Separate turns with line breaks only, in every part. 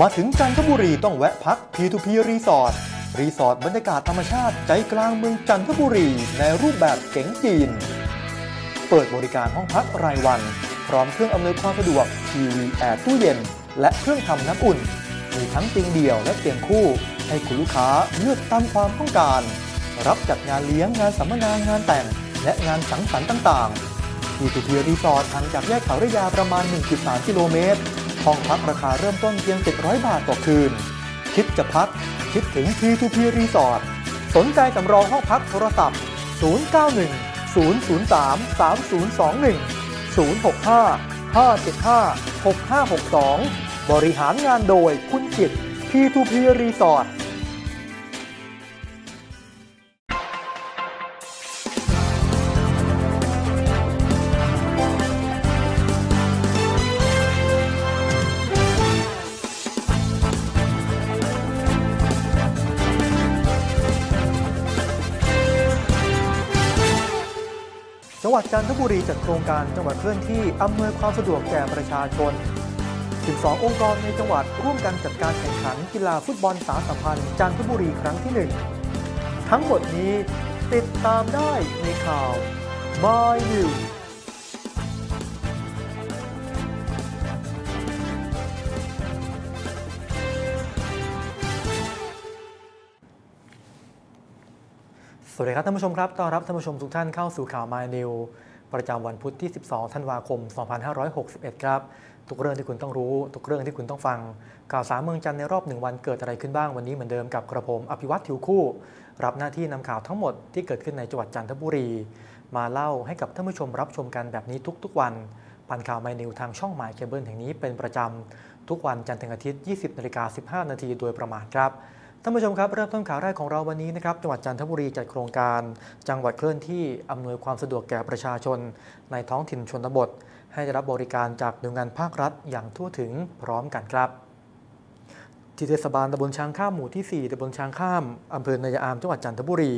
มาถึงจันทบุรีต้องแวะพัก P2P รีสอร์ทรีสอร์ทบรรยากาศธรรมชาติใจกลางเมืองจันทบุรี ในรูปแบบเก๋งจีน เปิดบริการห้องพักรายวัน พร้อมเครื่องอำนวยความสะดวกทีวีแอร์ตู้เย็น และเครื่องทำน้ำอุ่น มีทั้งเตียงเดี่ยวและเตียงคู่ ให้คุณลูกค้าเลือกตามความต้องการ รับจัดงานเลี้ยงงานสัมมนางานแต่ง และงานสังสรรค์ต่างๆ P2P รีสอร์ทห่างจากแยกเขาระยาประมาณ 1.3 กิโลเมตร ห้องพักราคาเริ่มต้นเพียง 700 บาทต่อคืน คิดจะพัก คิดถึง P2P Resort สนใจสำรองห้องพักโทรศัพท์ 091 003 3021 065 575 6562 บริหารงานโดยคุณจิต P2P Resort วัดจันทบุรีจัดโครงการจังหวัดเคลื่อนที่อำนวยความสะดวกแก่ประชาชน 12 องค์กรในจังหวัดร่วมกันจัดการแข่งขันกีฬาฟุตบอลสาสัมพันธ์จันทบุรีครั้งที่ 1 ทั้งหมดนี้ติดตามได้ในข่าว My News สวัสดีครับท่านผู้ชมครับ ต้อนรับท่านผู้ชมทุกท่านเข้าสู่ข่าว My New ประจำวันพุธที่ 12 ธันวาคม 2561 ครับ ทุกเรื่องที่คุณต้องรู้ ทุกเรื่องที่คุณต้องฟัง ข่าวสารเมืองจันทร์ในรอบหนึ่งวันเกิดอะไรขึ้นบ้างวันนี้เหมือนเดิมกับกระผมอภิวัตทิวคู่ รับหน้าที่นำข่าวทั้งหมดที่เกิดขึ้นในจังหวัดจันทบุรี มาเล่าให้กับท่านผู้ชมรับชมกันแบบนี้ทุกๆ วัน ผ่านข่าว My New ทางช่องหมายเคเบิลแห่งนี้เป็นประจำทุกวันจันทร์ถึงอาทิตย์ 20นาฬิกา15นาทีโดยประมาณครับ ท่านผู้ชมครับเริ่มต้นข่าวแรกของเราวันนี้นะครับจังหวัดจันทบุรีจัดโครงการ จังหวัดเคลื่อนที่อำนวยความสะดวกแก่ประชาชน ในท้องถิ่นชนบท ให้ได้รับบริการจากหน่วยงานภาครัฐอย่างทั่วถึงพร้อมกันครับที่เทศบาลตำบลช้างข้ามหมู่ที่ 4ตำบลช้างข้ามอำเภอนายอามจังหวัดจันทบุรี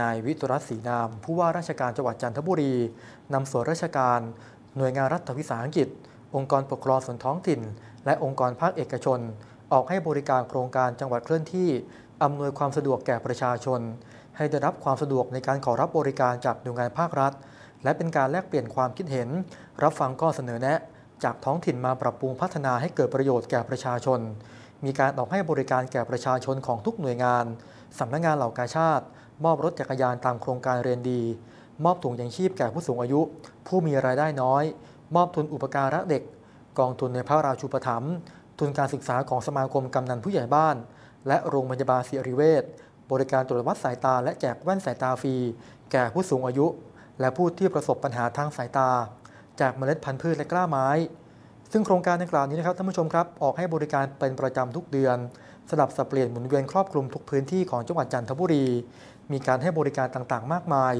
นายวิตรัตน์ศรีนาม ผู้ว่าราชการจังหวัดจันทบุรีนำส่วนราชการ หน่วยงานรัฐวิสาหกิจ องค์กรปกครองส่วนท้องถิ่น และองค์กรภาคเอกชน ออกให้บริการโครงการจังหวัดเคลื่อนที่อำนวยความสะดวกแก่ประชาชน ให้ได้รับความสะดวกในการขอรับบริการจากหน่วยงานภาครัฐ และเป็นการแลกเปลี่ยนความคิดเห็น รับฟังข้อเสนอแนะ จากท้องถิ่นมาปรับปรุงพัฒนาให้เกิดประโยชน์แก่ประชาชน มีการออกให้บริการแก่ประชาชนของทุกหน่วยงานสำนักงานเหล่ากาชาติ มอบรถจักรยานตามโครงการเรียนดี มอบถุงยังชีพแก่ผู้สูงอายุ ผู้มีรายได้น้อย มอบทุนอุปการะเด็ก กองทุนในพระราชูปถัมภ์ ทุนการศึกษาของสมาคมกำนันผู้ใหญ่บ้าน และโรงพยาบาลศิริเวชบริการตรวจวัดสายตาและแจกแว่นสายตาฟรี แก่ผู้สูงอายุ และผู้ที่ประสบปัญหาทางสายตา จากเมล็ดพันธุ์พืชและกล้าไม้ ซึ่งโครงการดังกล่าวนี้นะครับท่านผู้ชมครับออกให้บริการเป็นประจำทุกเดือน สลับสับเปลี่ยนหมุนเวียนครอบคลุมทุกพื้นที่ของจังหวัดจันทบุรี มีการให้บริการต่างๆ มากมาย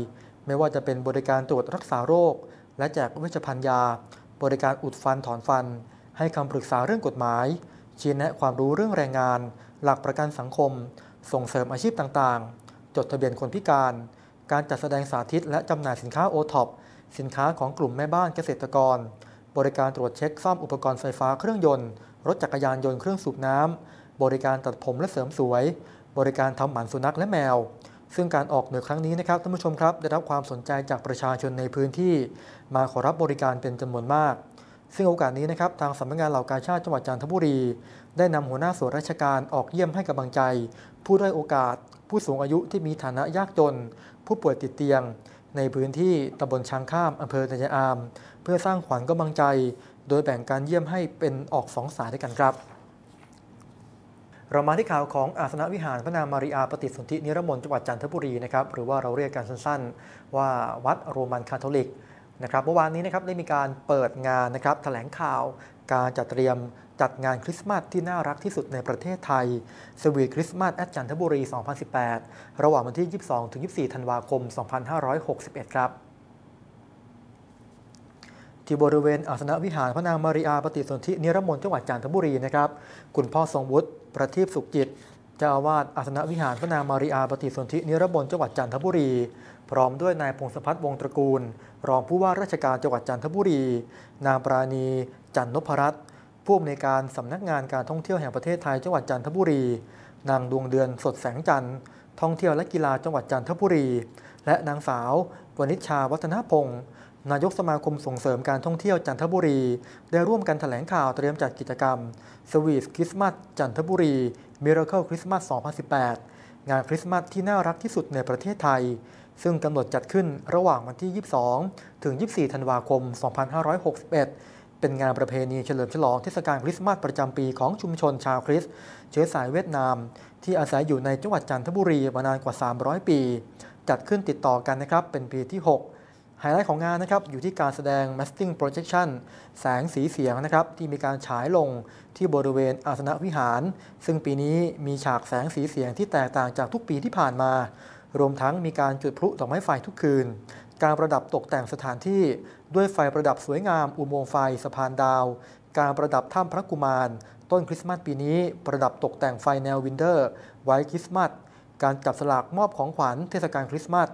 ไม่ว่าจะเป็นบริการตรวจรักษาโรค และแจกเวชภัณฑ์ยา บริการอุดฟันถอนฟัน ให้คำปรึกษาเรื่องกฎหมาย ชี้แนะความรู้เรื่องแรงงาน หลักประกันสังคม ส่งเสริมอาชีพต่างๆ จดทะเบียนคนพิการ การจัดแสดงสาธิตและจำหน่ายสินค้าโอท็อปสินค้าของกลุ่มแม่บ้านเกษตรกร บริการตรวจเช็คซ่อมอุปกรณ์ไฟฟ้าเครื่องยนต์ รถจักรยานยนต์เครื่องสูบน้ำ บริการตัดผมและเสริมสวย บริการทำหมันสุนัขและแมวซึ่งการออกหน่วยครั้งนี้นะครับท่านผู้ชมครับ ได้รับความสนใจจากประชาชนในพื้นที่ มาขอรับบริการเป็นจำนวนมาก ซึ่งโอกาสนี้นะครับทางสำนักงานเหล่ากาชาติจังหวัดจันทบุรี ได้นำหัวหน้าส่วนราชการออกเยี่ยมให้กำลังใจ ผู้ด้อยโอกาส ผู้สูงอายุที่มีฐานะยากจน ผู้ป่วยติดเตียง ในพื้นที่ตำบลช้างข้ามอำเภอตะยาอาม เพื่อสร้างขวัญกำลังใจ โดยแบ่งการเยี่ยมให้เป็นออกสองสายด้วยกันครับเรามาที่ข่าวของอาสนวิหารพระนางมาริอาปฏิสนธินิรมนต์จังหวัดจันทบุรีนะครับหรือว่าเราเรียกกันสั้นๆ ว่าวัดโรมันคาทอลิก นะครับเมื่อวานนี้นะครับได้มีการเปิดงานนะครับแถลงข่าวการจัดเตรียมจัดงานคริสต์มาสที่น่ารักที่สุดในประเทศไทยสวีคริสต์มาสแอดจันทบุรี 2018 ระหว่างวันที่ 22 ถึง 24 ธันวาคม 2561 ครับ ที่บริเวณอาสนวิหารพระนางมาริอาปฏิสนธินิรมนต์จังหวัดจันทบุรีนะครับ คุณพ่อทรงวุฒิประทีปสุขจิต จ้าอาวาสอาสนวิหารพระนางมาริอาปฏิสนธินิรมนจังหวัดจันทบุรี พร้อมด้วยนายพงศพัฒน์วงศ์ตระกูล รองผู้ว่าราชการจังหวัดจันทบุรี นางปราณี จันนพรัตน์ผู้อำนวยการสำนักงานการท่องเที่ยวแห่งประเทศไทยจังหวัดจันทบุรี นางดวงเดือนสดแสงจันทร์ท่องเที่ยวและกีฬาจังหวัดจันทบุรี และนางสาววณิชชาวัฒนพงศ์นายกสมาคมส่งเสริมการท่องเที่ยวจันทบุรี ได้ร่วมกันแถลงข่าวเตรียมจัดกิจกรรมสวีทคริสต์มาสจันทบุรี มิราเคิลคริสต์มาส2018 งานคริสต์มาสที่น่ารักที่สุดในประเทศไทย ซึ่งกำหนดจัดขึ้นระหว่างวันที่ 22 ถึง 24 ธันวาคม 2561 เป็นงานประเพณีเฉลิมฉลองเทศกาลคริสต์มาสประจำปีของชุมชนชาวคริสต์เชื้อสายเวียดนาม ที่อาศัยอยู่ในจังหวัดจันทบุรีมานานกว่า 300 ปี จัดขึ้นติดต่อกันนะครับเป็นปีที่ 6 ไฮไลท์ของงานนะครับอยู่ที่การแสดง masking projection แสงสีเสียงนะครับที่มีการฉายลงที่บริเวณอาสนะวิหาร ซึ่งปีนี้มีฉากแสงสีเสียงที่แตกต่างจากทุกปีที่ผ่านมา รวมทั้งมีการจุดพลุดอกไม้ไฟทุกคืน การประดับตกแต่งสถานที่ด้วยไฟประดับสวยงามอุโมงค์ไฟสะพานดาว การประดับถ้ำพระกุมาร ต้นคริสต์มาสปีนี้ประดับตกแต่งไฟแนววินเดอร์ไว้คริสต์มาสการจับสลากมอบของขวัญเทศกาลคริสต์มาส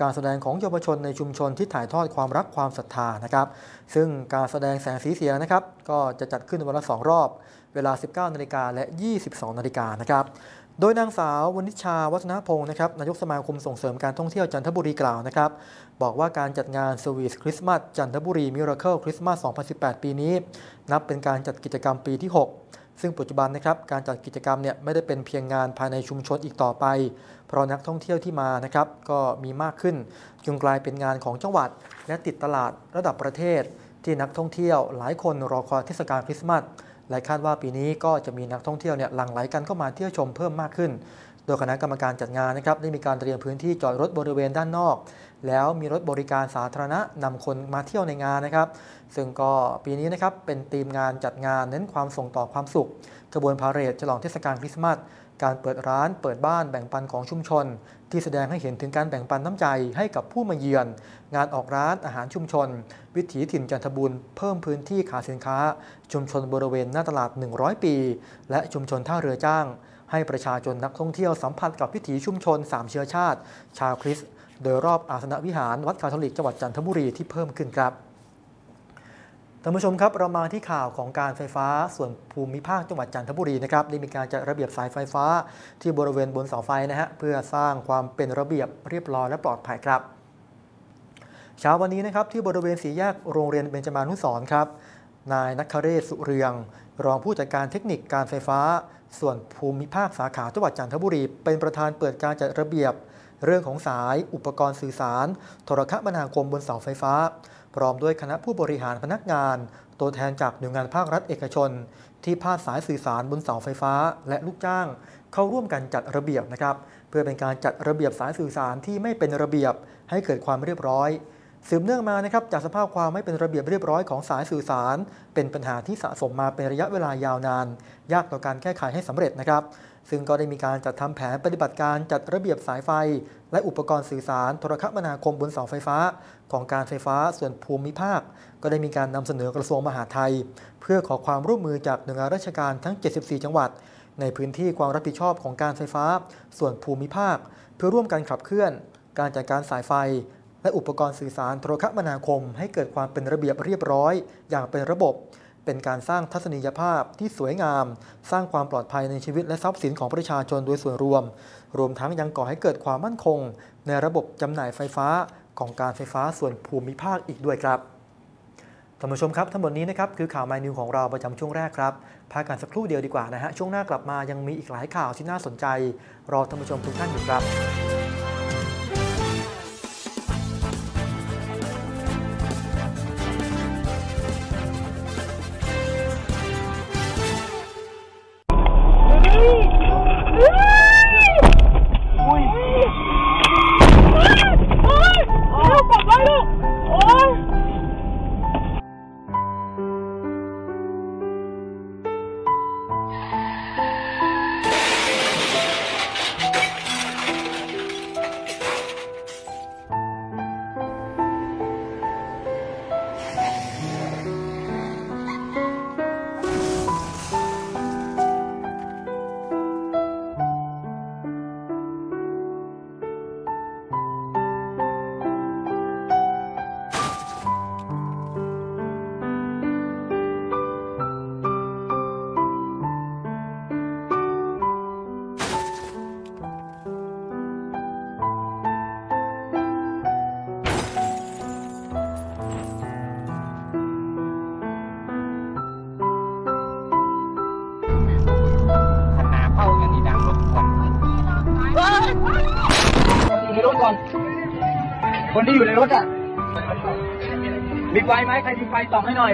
การแสดงของเยาวชนในชุมชนที่ถ่ายทอดความรักความศรัทธานะครับ ซึ่งการแสดงแสงสีเสียงนะครับ ก็จะจัดขึ้นวันละ 2 รอบ เวลา 19 นาฬิกาและ 22 นาฬิกานะครับโดยนางสาววณิชาวัฒนพงศ์นะครับนายกสมาคมส่งเสริมการท่องเที่ยวจันทบุรีกล่าวนะครับ บอกว่าการจัดงานสวีทคริสต์มาสจันทบุรีมิราเคิลคริสต์มาส 2018 ปีนี้ นับเป็นการจัดกิจกรรมปีที่ 6 ซึ่งปัจจุบันนะครับการจัดกิจกรรมเนี่ยไม่ได้เป็นเพียงงานภายในชุมชนอีกต่อไป เพราะนักท่องเที่ยวที่มานะครับก็มีมากขึ้นจึงกลายเป็นงานของจังหวัด และติดตลาดระดับประเทศ ที่นักท่องเที่ยวหลายคนรอคอยเทศกาลคริสต์มาสและคาดว่าปีนี้ก็จะมีนักท่องเที่ยวเนี่ยหลั่งไหลกันเข้ามาเที่ยวชมเพิ่มมากขึ้น โดยคณะกรรมการจัดงานนะครับได้มีการเตรียมพื้นที่จอดรถบริเวณด้านนอก แล้วมีรถบริการสาธารณะนำคนมาเที่ยวในงานนะครับ ซึ่งก็ปีนี้นะครับเป็นธีมงานจัดงานเน้นความส่งต่อความสุขกระบวนพาเหรดฉลองเทศกาลคริสต์มาสการเปิดร้านเปิดบ้านแบ่งปันของชุมชน ที่แสดงให้เห็นถึงการแบ่งปันน้ำใจให้กับผู้มาเยือน งานออกร้านอาหารชุมชน วิถีถิ่นจันทบุญเพิ่มพื้นที่ขายสินค้า ชุมชนบริเวณหน้าตลาด 100 ปี และชุมชนท่าเรือจ้าง ให้ประชาชนนักท่องเที่ยวสัมผัสกับวิถีชุมชน 3 เชื้อชาติ ชาวคริสต์โดยรอบอาสนะวิหารวัดคาทอลิกจังหวัดจันทบุรีที่เพิ่มขึ้นครับ ท่านผู้ชมครับเรามาที่ข่าวของการไฟฟ้าส่วนภูมิภาคจังหวัดจันทบุรีนะครับได้มีการจัดระเบียบสายไฟฟ้าที่บริเวณบนเสาไฟนะฮะเพื่อสร้างความเป็นระเบียบเรียบร้อยและปลอดภัยครับเช้าวันนี้นะครับที่บริเวณสีแยกโรงเรียนเบญจมานุสรครับนายนักคเรศสุเรือง รองผู้จัดการเทคนิคการไฟฟ้า ส่วนภูมิภาคสาขาจังหวัดจันทบุรี เป็นประธานเปิดการจัดระเบียบ เรื่องของสายอุปกรณ์สื่อสาร โทรคมนาคมบนเสาไฟฟ้า พร้อมด้วยคณะผู้บริหารพนักงาน ตัวแทนจากหน่วยงานภาครัฐเอกชน ที่พาดสายสื่อสารบนเสาไฟฟ้า และลูกจ้าง เข้าร่วมกันจัดระเบียบนะครับ เพื่อเป็นการจัดระเบียบสายสื่อสารที่ไม่เป็นระเบียบ ให้เกิดความเรียบร้อยสืบเนื่องมานะครับจากสภาพความไม่เป็นระเบียบเรียบร้อยของสายสื่อสาร เป็นปัญหาที่สะสมมาเป็นระยะเวลายาวนาน ยากต่อการแก้ไขให้สำเร็จนะครับ ซึ่งก็ได้มีการจัดทำแผนปฏิบัติการจัดระเบียบสายไฟ และอุปกรณ์สื่อสารโทรคมนาคมบนเสาไฟฟ้า ของการไฟฟ้าส่วนภูมิภาค ก็ได้มีการนำเสนอกระทรวงมหาดไทย เพื่อขอความร่วมมือจากหน่วยงานราชการทั้ง 74 จังหวัด ในพื้นที่ความรับผิดชอบของการไฟฟ้า ส่วนภูมิภาค เพื่อร่วมกันขับเคลื่อน การจัดการสายไฟ และอุปกรณ์สื่อสารโทรคมนาคม ให้เกิดความเป็นระเบียบเรียบร้อย อย่างเป็นระบบ เป็นการสร้างทัศนียภาพที่สวยงาม สร้างความปลอดภัยในชีวิตและทรัพย์สินของประชาชนโดยส่วนรวม รวมทั้งยังก่อให้เกิดความมั่นคง ในระบบจำหน่ายไฟฟ้าของการไฟฟ้าส่วนภูมิภาคอีกด้วยครับท่านผู้ชมครับทั้งหมดนี้นะครับคือข่าวไมนิวของเราประจำช่วงแรกครับพักกันสักครู่เดียวดีกว่านะฮะช่วงหน้ากลับมายังมีอีกหลายข่าวที่น่าสนใจ รอท่านผู้ชมทุกท่านอยู่ครับ
คนที่อยู่ในรถอะมีไฟไหมใครมีไฟส่องให้หน่อย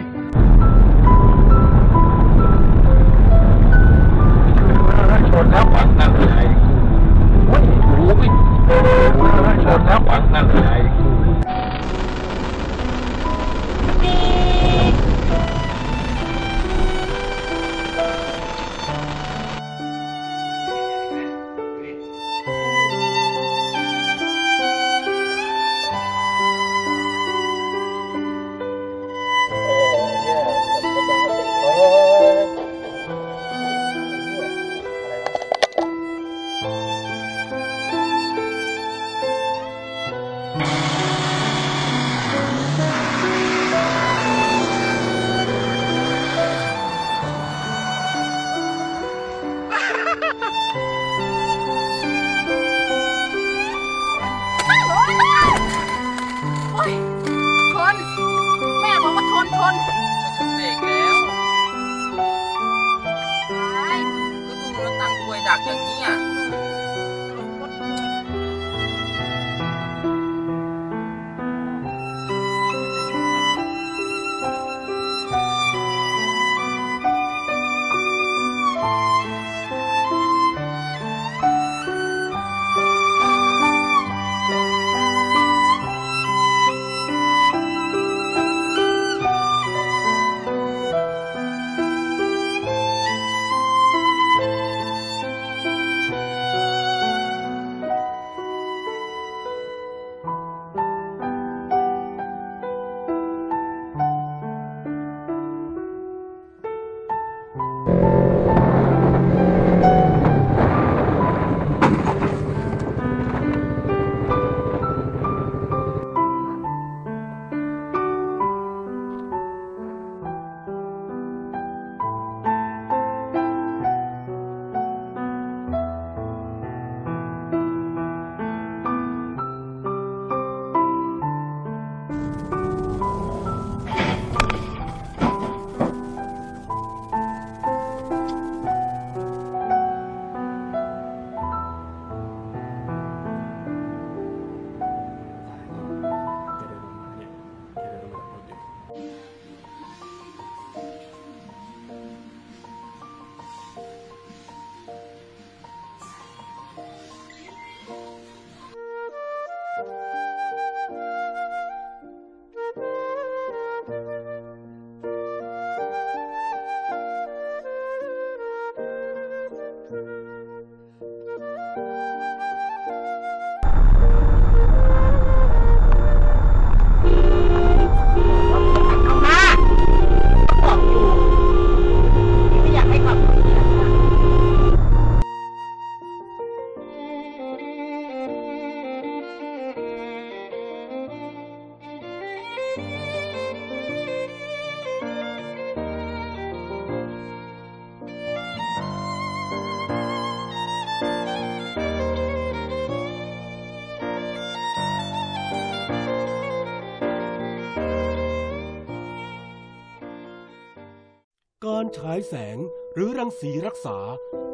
า
รฉายแสงหรือรังสีรักษา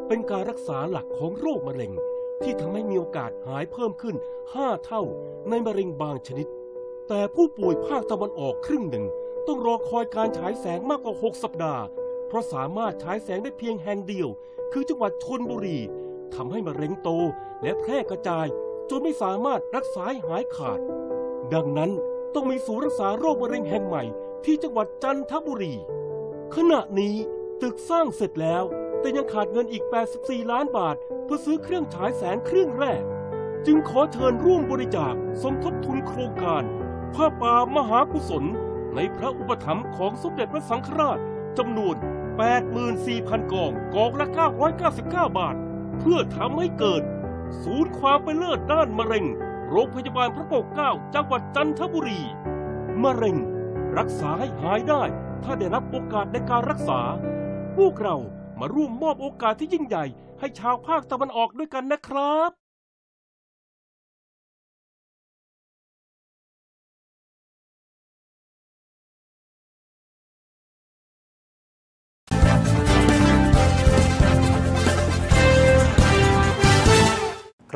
เป็นการรักษาหลักของโรคมะเร็ง ที่ทำให้มีโอกาสหายเพิ่มขึ้น 5 เท่าในมะเร็งบางชนิด แต่ผู้ป่วยภาคตะวันออกครึ่งหนึ่ง ต้องรอคอยการฉายแสงมากกว่า 6 สัปดาห์ เพราะสามารถฉายแสงได้เพียงแห่งเดียว คือจังหวัดชนบุรีทำให้มะเร็งโตและแพร่กระจาย จนไม่สามารถรักษาหายขาด ดังนั้นต้องมีศูนย์รักษาโรคมะเร็งแห่งใหม่ที่จังหวัดจันทบุรี ขณะนี้ ตึกสร้างเสร็จแล้ว แต่ยังขาดเงินอีก 84 ล้านบาท เพื่อซื้อเครื่องฉายแสงเครื่องแรก จึงขอเชิญร่วมบริจาคสมทบทุนโครงการผ้าป่ามหากุศล ในพระอุปถัมภ์ของสมเด็จพระสังฆราชจำนวน 84,000 กองกองละ 999 บาท เพื่อทำให้เกิด ศูนย์ความเป็นเลิศด้านมะเร็ง โรงพยาบาลพระปกเกล้าจังหวัดจันทบุรี มะเร็ง รักษาให้หายได้ ถ้าได้รับโอกาสในการรักษา พวกเรามาร่วมมอบโอกาสที่ยิ่งใหญ่ ให้ชาวภาคตะวันออกด้วยกันนะครับ
ก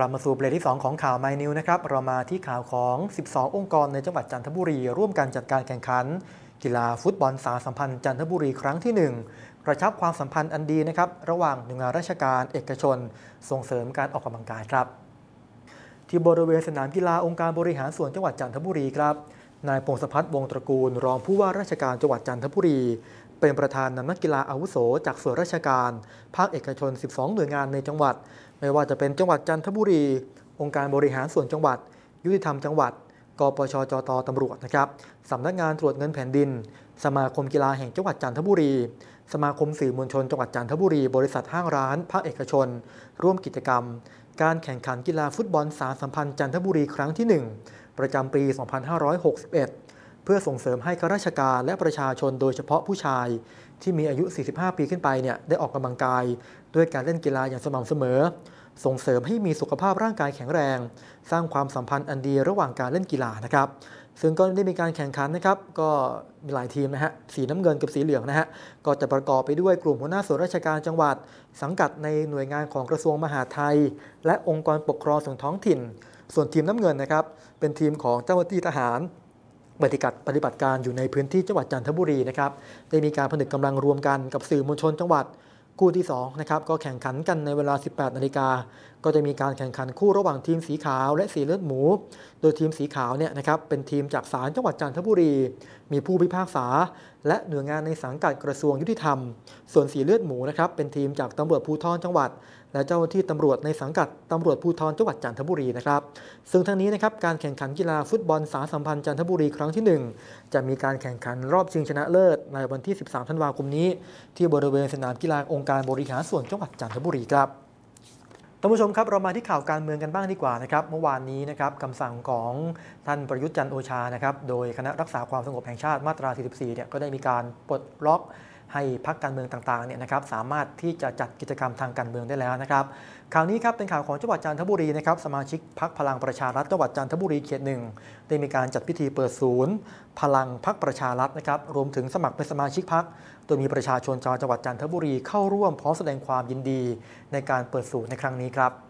ลับมาสู่เบรกที่ 2 ของข่าวไมนิวนะครับ เรามาที่ข่าวของ 12 องค์กรในจังหวัดจันทบุรี ร่วมกันจัดการแข่งขัน กีฬาฟุตบอลสาสัมพันธ์จันทบุรีครั้งที่ 1 กระชับความสัมพันธ์อันดีนะครับระหว่างหน่วยงานราชการเอกชน ส่งเสริมการออกกำลังกายครับ ที่บริเวณสนามกีฬาองค์การบริหารส่วนจังหวัดจันทบุรีครับนายพงศพัฒน์วงตระกูล รองผู้ว่าราชการจังหวัดจันทบุรี เป็นประธานนำนักกีฬาอาวุโส จากส่วนราชการ ภาคเอกชน 12 หน่วยงานในจังหวัด ไม่ว่าจะเป็นจังหวัดจันทบุรี องค์การบริหารส่วนจังหวัด ยุติธรรมจังหวัด กปชจตตำรวจนะครับสำนักงานตรวจเงินแผ่นดิน สมาคมกีฬาแห่งจังหวัดจันทบุรี สมาคมสื่อมวลชนจังหวัดจันทบุรี บริษัทห้างร้าน ภาคเอกชน ร่วมกิจกรรม การแข่งขันกีฬาฟุตบอลสาสัมพันธ์จันทบุรีครั้งที่ 1 ประจำปี 2561 เพื่อส่งเสริมให้ข้าราชการและประชาชนโดยเฉพาะผู้ชาย ที่มีอายุ 45 ปีขึ้นไปเนี่ยได้ออกกำลังกาย ด้วยการเล่นกีฬาอย่างสม่ำเสมอ ส่งเสริมให้มีสุขภาพร่างกายแข็งแรง สร้างความสัมพันธ์อันดีระหว่างการเล่นกีฬานะครับ ซึ่งก็ได้มีการแข่งขันนะครับ ก็มีหลายทีมนะฮะ สีน้ำเงินกับสีเหลืองนะฮะ ก็จะประกอบไปด้วยกลุ่มหัวหน้าส่วนราชการจังหวัด สังกัดในหน่วยงานของกระทรวงมหาดไทย และองค์กรปกครองส่วนท้องถิ่น ส่วนทีมน้ำเงินนะครับ เป็นทีมของเจ้าหน้าที่ทหารปฏิบัติปฏิบัติการอยู่ในพื้นที่จังหวัดจันทบุรีนะครับ ได้มีการผนึกกำลังรวมกันกับสื่อมวลชนจังหวัด คู่ที่2นะครับก็แข่งขันกันในเวลา 18 นาฬิกา ก็จะมีการแข่งขันคู่ระหว่างทีมสีขาวและสีเลือดหมู โดยทีมสีขาวเนี่ยนะครับเป็นทีมจากศาลจังหวัดจันทบุรี มีผู้พิพากษา และหน่วยงานในสังกัดกระทรวงยุติธรรม ส่วนสีเลือดหมูนะครับเป็นทีมจากตำรวจภูธรจังหวัด และเจ้าหน้าที่ตำรวจในสังกัดตำรวจภูธรจังหวัดจันทบุรีนะครับ ซึ่งทั้งนี้นะครับการแข่งขันกีฬาฟุตบอลสาสัมพันธ์จันทบุรีครั้งที่ 1 จะมีการแข่งขันรอบชิงชนะเลิศในวันที่ 13 ธันวาคมนี้ ที่บริเวณสนามกีฬาองค์การบริหารส่วนจังหวัดจันทบุรีครับท่านผู้ชมครับเรามาที่ข่าวการเมืองกันบ้างดีกว่านะครับเมื่อวานนี้นะครับคำสั่งของท่านประยุทธ์จันโอชานะครับโดยคณะรักษาความสงบแห่งชาติมาตรา 44 เนี่ยก็ได้มีการปลดล็อก ให้พักการเมืองต่างๆเนี่ยนะครับสามารถที่จะจัดกิจกรรมทางการเมืองได้แล้วนะครับข่าวนี้ครับเป็นข่าวของจังหวัดจันทบุรีนะครับสมาชิกพักพลังประชารัฐจังหวัดจันทบุรีเขตหนึ่งได้มีการจัดพิธีเปิดศูนย์ พลังพักประชารัฐนะครับรวมถึงสมัครเป็นสมาชิกพักโดยมีประชาชนชาวจังหวัดจันทบุรีเข้าร่วมพร้อมแสดงความยินดี ในการเปิดศูนย์ในครั้งนี้ครับ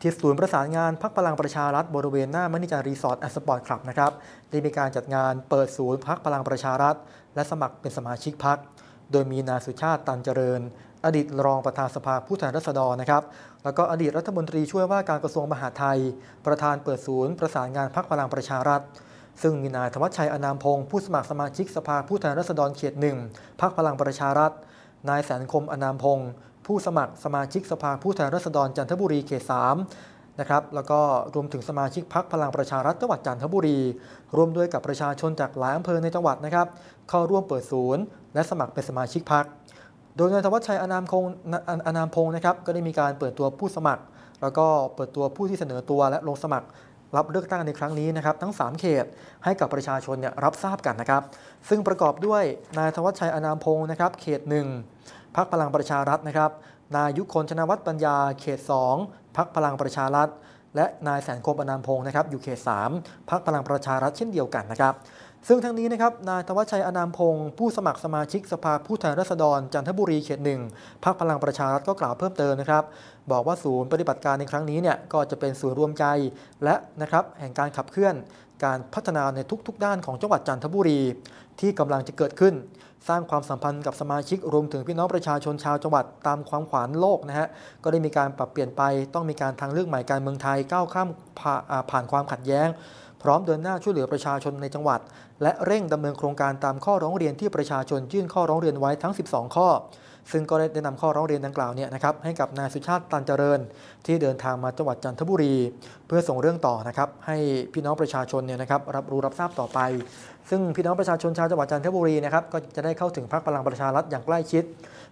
ที่ศูนย์ประสานงานพักพลังประชารัฐบริเวณหน้ามณิจารีสอร์ทแอนด์สปอร์ตคลับนะครับได้มีการจัดงานเปิดศูนย์พักพลังประชารัฐ และสมัครเป็นสมาชิกพัก โดยมีนายสุชาติตันเจริญ อดีตรองประธานสภาผู้แทนราษฎรนะครับ แล้วก็อดีตรัฐมนตรีช่วยว่าการกระทรวงมหาดไทย ประธานเปิดศูนย์ประสานงานพักพลังประชารัฐ ซึ่งมีนายธวัชชัยอนามพงศ์ผู้สมัครสมาชิกสภาผู้แทนราษฎรเขตหนึ่งพักพลังประชารัฐนายแสนคมอนามพงศ์ ผู้สมัครสมาชิกสภาผู้แทนราษฎรจันทบุรีเขตสามนะครับแล้วก็รวมถึงสมาชิกพักพลังประชารัฐจังหวัดจันทบุรีร่วมด้วยกับประชาชนจากหลายอำเภอในจังหวัดนะครับเข้าร่วมเปิดศูนย์ และสมัครเป็นสมาชิกพักโดยนายธวัชชัยอนามคงอนามพงศ์นะครับก็ได้มีการเปิดตัวผู้สมัคร แล้วก็เปิดตัวผู้ที่เสนอตัวและลงสมัครรับเลือกตั้งในครั้งนี้นะครับทั้ง 3 เขตให้กับประชาชนเนี่ยรับทราบกันนะครับ ซึ่งประกอบด้วยนายธวัชชัยอนามพงศ์นะครับเขต 1 พักพลังประชารัฐนะครับ นายยุคนชนวัฒน์ปัญญาเขต 2 พักพลังประชารัฐ และนายแสนคมอนามพงศ์นะครับอยู่เขต 3 พักพลังประชารัฐเช่นเดียวกันนะครับซึ่งทั้งนี้นะครับนายธวัชชัยอนามพงศ์ผู้สมัครสมาชิกสภาผู้แทนราษฎรจันทบุรีเขตหนึ่งพักพลังประชารัฐก็กล่าวเพิ่มเติมนะครับ บอกว่าศูนย์ปฏิบัติการในครั้งนี้เนี่ยก็จะเป็นศูนย์รวมใจ และนะครับแห่งการขับเคลื่อน การพัฒนาในทุกๆ ด้านของจังหวัดจันทบุรี ที่กำลังจะเกิดขึ้น สร้างความสัมพันธ์กับสมาชิกรวมถึงพี่น้องประชาชนชาวจังหวัดตามความขวานโลกนะฮะก็ได้มีการปรับเปลี่ยนไป ต้องมีการทางเลือกใหม่การเมืองไทยก้าวข้ามผ่าอ่าผ่านความขัดแย้ง พร้อมเดินหน้าช่วยเหลือประชาชนในจังหวัด และเร่งดำเนินโครงการตามข้อร้องเรียนที่ประชาชนยื่นข้อร้องเรียนไว้ทั้ง 12 ข้อ ซึ่งก็ได้นำข้อร้องเรียนดังกล่าวเนี่ยนะครับให้กับนายสุชาติตันเจริญ ที่เดินทางมาจังหวัดจันทบุรี เพื่อส่งเรื่องต่อนะครับให้พี่น้องประชาชนเนี่ยนะครับรับรู้รับทราบต่อไป ซึ่งพี่น้องประชาชนชาวจังหวัดจันทบุรีนะครับก็จะได้เข้าถึงพรรคพลังประชารัฐอย่างใกล้ชิด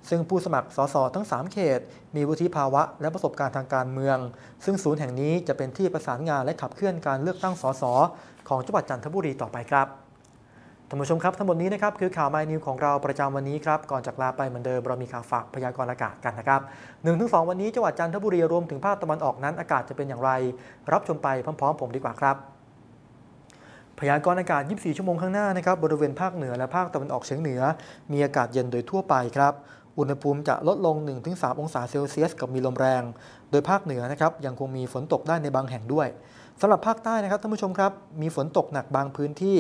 ซึ่งผู้สมัครสสทั้ง 3 เขต มีวุฒิภาวะและประสบการณ์ทางการเมือง ซึ่งศูนย์แห่งนี้จะเป็นที่ประสานงานและขับเคลื่อนการเลือกตั้งสสของจังหวัดจันทบุรีต่อไปครับท่านผู้ชมครับทั้งหมดนี้นะครับคือข่าว My New ของเราประจำวันนี้ครับก่อนจากลาไปเหมือนเดิมเรามีข่าวฝากพยากรณ์อากาศกันนะครับ1-2วันนี้จังหวัดจันทบุรีรวมถึงภาคตะวันออกนั้นอากาศจะเป็นอย่างไร รับชมไปพร้อม ๆ ผมดีกว่าครับ พยากรณ์อากาศ 24 ชั่วโมงข้างหน้านะครับ บริเวณภาคเหนือและภาคตะวันออกเฉียงเหนือ มีอากาศเย็นโดยทั่วไปครับ อุณหภูมิจะลดลง 1-3 องศาเซลเซียส กับมีลมแรง โดยภาคเหนือนะครับยังคงมีฝนตกได้ในบางแห่งด้วยสำหรับภาคใต้นะครับท่านผู้ชมครับมีฝนตกหนักบางพื้นที่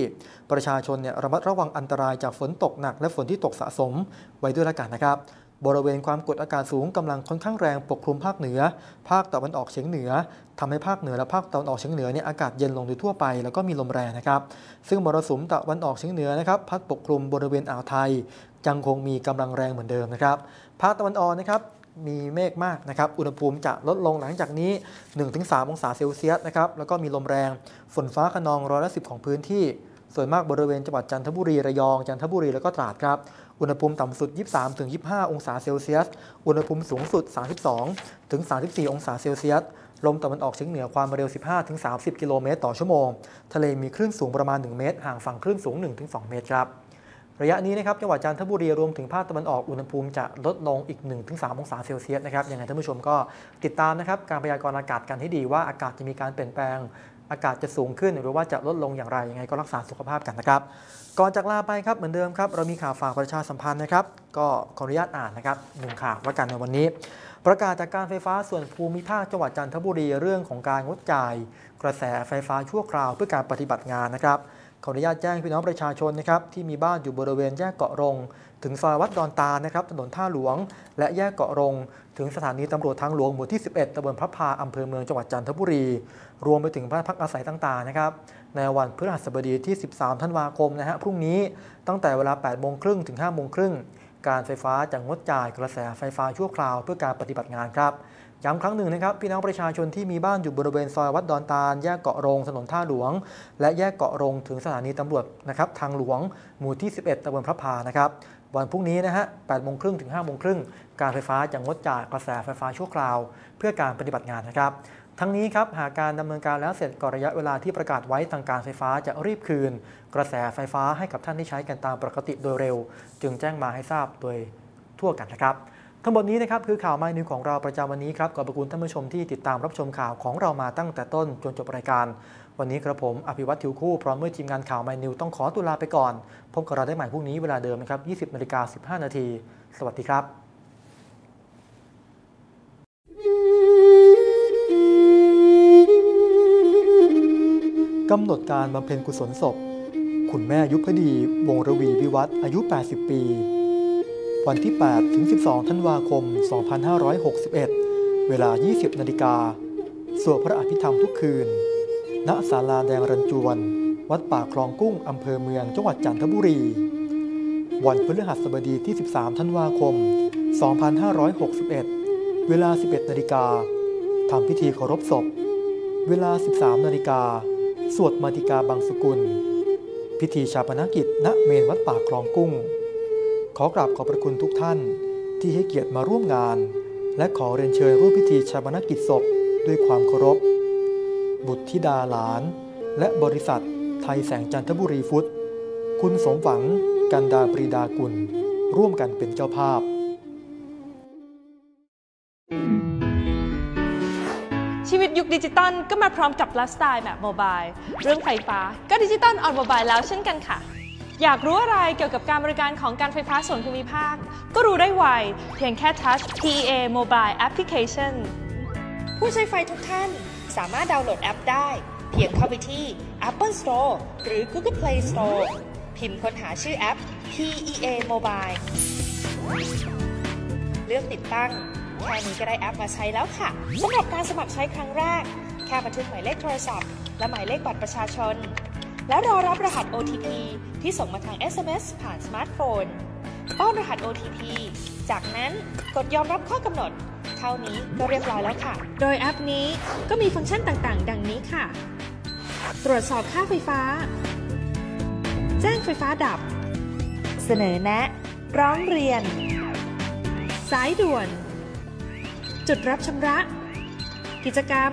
ประชาชนเนี่ยระมัดระวังอันตรายจากฝนตกหนักและฝนที่ตกสะสมไว้ด้วยละกันนะครับ บริเวณความกดอากาศสูงกำลังค่อนข้างแรงปกคลุมภาคเหนือ ภาคตะวันออกเฉียงเหนือทำให้ภาคเหนือและภาคตะวันออกเฉียงเหนือเนี่ยอากาศเย็นลงโดยทั่วไป แล้วก็มีลมแรงนะครับ ซึ่งมรสุมตะวันออกเฉียงเหนือนะครับพัดปกคลุมบริเวณอ่าวไทยยังคงมีกำลังแรงเหมือนเดิมนะครับ ภาคตะวันออกนะครับมีเมฆมากนะครับ อุณหภูมิจะลดลงหลังจากนี้ 1-3 องศาเซลเซียสนะครับ แล้วก็มีลมแรง ฝนฟ้าขนองร้อยละสิของพื้นที่ ส่วนมากบริเวณจังหวัดจันทบุรี ระยอง จันทบุรี แล้วก็ตราดครับ อุณหภูมิต่ำสุด 23-25 องศาเซลเซียส อุณหภูมิสูงสุด 32-34 องศาเซลเซียส ลมตะวันออกเฉียงเหนือความเร็ว 15-30 กิโลเมตรต่อชั่วโมง ทะเลมีคลื่นสูงประมาณ 1 เมตร ห่างฝั่งคลื่นสูง 1-2 เมตรครับระยะนี้นะครับจังหวัดจันทบุรีรวมถึงภาคตะวันออกอุณหภูมิจะลดลงอีก 1-3 องศาเซลเซียสนะครับยังไงท่านผู้ชมก็ติดตามนะครับการพยากรณ์อากาศกันให้ดีว่าอากาศจะมีการเปลี่ยนแปลง อากาศจะสูงขึ้นหรือว่าจะลดลงอย่างไรยังไงก็รักษาสุขภาพกันนะครับ ก่อนจากลาไปครับเหมือนเดิมครับเรามีข่าวฝากประชาสัมพันธ์นะครับ ก็ขออนุญาตอ่านนะครับหนึ่งข่าวว่ากันในวันนี้ ประกาศจากการไฟฟ้าส่วนภูมิภาคจังหวัดจันทบุรีเรื่องของการงดจ่าย กระแสไฟฟ้าชั่วคราวเพื่อการปฏิบัติงานนะครับ ขออนุญาตแจ้งพี่น้องประชาชนนะครับที่มีบ้านอยู่บริเวณแยกเกาะรง ถึงซอยวัดดอนตานะครับถนนท่าหลวง และแยกเกาะรง ถึงสถานีตำรวจทางหลวงหมู่ที่ 11ตำบลพระพาอำเภอเมืองจังหวัดจันทบุรี รวมไปถึงบ้านพักอาศัยต่างๆนะครับในวันพฤหัสบดีที่ 13 ธันวาคมนะฮะพรุ่งนี้ตั้งแต่เวลา 8 โมงครึ่งถึง 5 โมงครึ่งการไฟฟ้าจะงดจ่ายกระแสไฟฟ้าชั่วคราวเพื่อการปฏิบัติงานครับ ย้ำครั้งหนึ่งนะครับพี่น้องประชาชนที่มีบ้านอยู่บริเวณซอยวัดดอนตาลแยกเกาะรงถนนท่าหลวง และแยกเกาะรงถึงสถานีตำรวจนะครับทางหลวงหมู่ที่ 11ตำบลพระพานะครับวันพรุ่งนี้นะฮะ8โมงครึ่งถึง5โมงครึ่งการไฟฟ้าจะงดจ่ายกระแสไฟฟ้าชั่วคราว เพื่อการปฏิบัติงานนะครับ ทั้งนี้ครับหากการดำเนินการแล้วเสร็จก่อนระยะเวลาที่ประกาศไว้ทางการไฟฟ้าจะรีบคืน กระแสไฟฟ้าให้กับท่านที่ใช้กันตามปกติโดยเร็ว จึงแจ้งมาให้ทราบโดยทั่วกันนะครับ ทั้งหมดนี้นะครับคือข่าวไม้นิวของเราประจำวันนี้ครับขอบพระคุณท่านผู้ชมที่ติดตามรับชมข่าวของเรามาตั้งแต่ต้นจนจบรายการ วันนี้กระผมอภิวัตทิวคู่พร้อมด้วยทีมงานข่าวไม้นิวต้องขอตุลาไปก่อนพบกับเราได้ใหม่พรุ่งนี้เวลาเดิมนะครับ 20นาฬิกา15 นาที สวัสดีครับกำหนดการบำเพ็ญกุศลศพ คุณแม่ยุพดี วงระวีวิวัฒอายุ 80 ปี วันที่ 8 ถึง 12 ธันวาคม 2561 เวลา 20 นาฬิกา สวดพระอภิธรรมทุกคืน ณ ศาลาแดงรันจวน วัดป่าคลองกุ้ง อำเภอเมือง จังหวัดจันทบุรี วันพฤหัสบดีที่ 13 ธันวาคม 2561 เวลา 11 นาฬิกา ทำพิธีเคารพศพ เวลา 13 นาฬิกา สวดมาติกาบางสกุล พิธีชาปนกิจ ณ เมนวัดป่าคลองกุ้ง ขอกราบขอบพระคุณทุกท่านที่ให้เกียรติมาร่วมงาน และขอเรียนเชิญร่วมพิธีชาปนกิจศพด้วยความเคารพ บุตรธิดาหลาน และบริษัท ไทยแสงจันทบุรีฟุต คุณสมหวัง กันดาปรีดากุล ร่วมกันเป็นเจ้าภาพ
ชีวิตยุคดิจิตอลก็มาพร้อมกับไลฟ์สไตล์แบบโมบาย เรื่องไฟฟ้าก็ดิจิตอลออนโมบายแล้วเช่นกันค่ะ อยากรู้อะไรเกี่ยวกับการบริการของการไฟฟ้าส่วนภูมิภาค ก็รู้ได้ไว เพียงแค่ทัช PEA Mobile Application ผู้ใช้ไฟทุกท่านสามารถดาวน์โหลดแอปได้ เพียงเข้าไปที่ Apple Store หรือ Google Play Store พิมพ์ค้นหาชื่อแอป PEA Mobile เลือกติดตั้ง แค่นี้ก็ได้แอปมาใช้แล้วค่ะสำหรับการสมัครใช้ครั้งแรก แค่บันทึกหมายเลขโทรศัพท์ และหมายเลขบัตรประชาชน และรอรับรหัส OTP ที่ส่งมาทาง SMS ผ่านสมาร์ทโฟน ป้อนรหัส OTP จากนั้นกดยอมรับข้อกำหนด เท่านี้ก็เรียบร้อยแล้วค่ะ โดยแอปนี้ก็มีฟังก์ชันต่างๆ ดังนี้ค่ะ ตรวจสอบค่าไฟฟ้า แจ้งไฟฟ้าดับ เสนอแนะ ร้องเรียน สายด่วน จุดรับชำระ กิจกรรม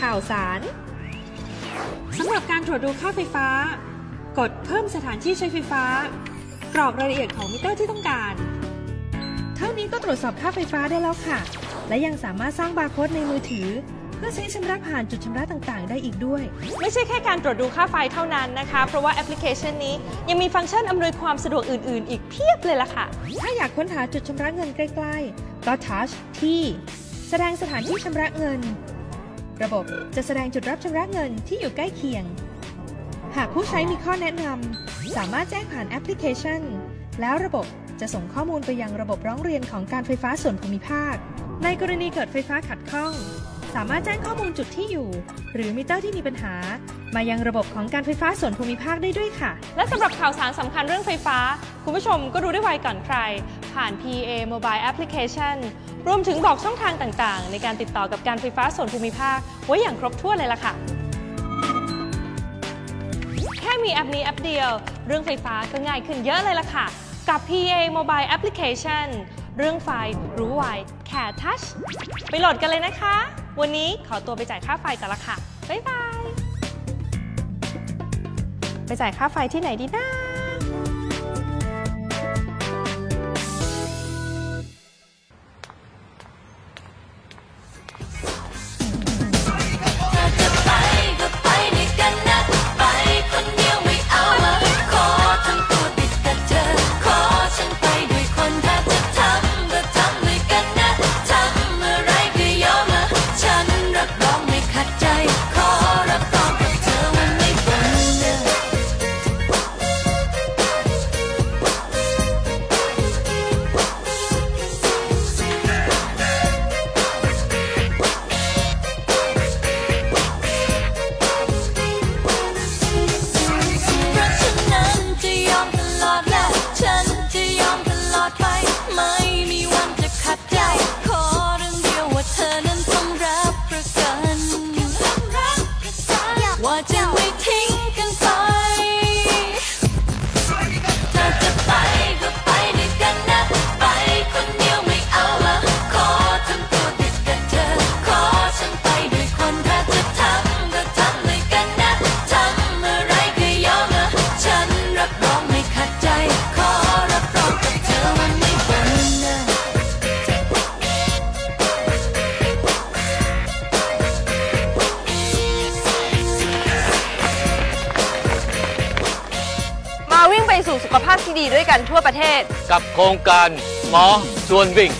ข่าวสาร สำหรับการตรวจดูค่าไฟฟ้า กดเพิ่มสถานที่ใช้ไฟฟ้า กรอกรายละเอียดของมิเตอร์ที่ต้องการ เท่านี้ก็ตรวจสอบค่าไฟฟ้าได้แล้วค่ะ และยังสามารถสร้างบาร์โค้ดในมือถือ
พื่อใช้ชำระผ่านจุดชำระต่างๆ ได้อีกด้วย
ไม่ใช่แค่การตรวจดูค่าไฟเท่านั้นนะคะ เพราะว่าแอปพลิเคชันนี้ยังมีฟังก์ชันอำนวยความสะดวกอื่น ๆ อีกเพียบเลยล่ะค่ะ
ถ้าอยากค้นหาจุดชำระเงินใกล้ ๆ ก็ touch ที่ แสดงสถานที่ชำระเงิน ระบบจะแสดงจุดรับชำระเงินที่อยู่ใกล้เคียง หากผู้ใช้มีข้อแนะนำสามารถแจ้งผ่านแอปพลิเคชัน แล้วระบบจะส่งข้อมูลไปยังระบบร้องเรียนของการไฟฟ้าส่วนภูมิภาค ในกรณีเกิดไฟฟ้าขัดข้อง สามารถแจ้งข้อมูลจุดที่อยู่ หรือมิเตอร์ที่มีปัญหา มายังระบบของการไฟฟ้าส่วนภูมิภาคได้ด้วยค่ะ
และสำหรับข่าวสารสำคัญเรื่องไฟฟ้า คุณผู้ชมก็รู้ได้ไวก่อนใคร ผ่าน PA Mobile Application รวมถึงบอกช่องทางต่างๆ ในการติดต่อกับการไฟฟ้าส่วนภูมิภาค ไว้อย่างครบถ้วนเลยล่ะค่ะ แค่มีแอปนี้แอปเดียว เรื่องไฟฟ้าก็ง่ายขึ้นเยอะเลยล่ะค่ะ กับ PA Mobile Application เรื่องไฟรู้ไวแค่ทัชไปโหลดกันเลยนะคะ วันนี้ขอตัวไปจ่ายค่าไฟก่อนละค่ะ บ๊ายบาย จ่ายค่าไฟที่ไหนดีนะ
ศ
กับโครงการหมอชวนวิ่ง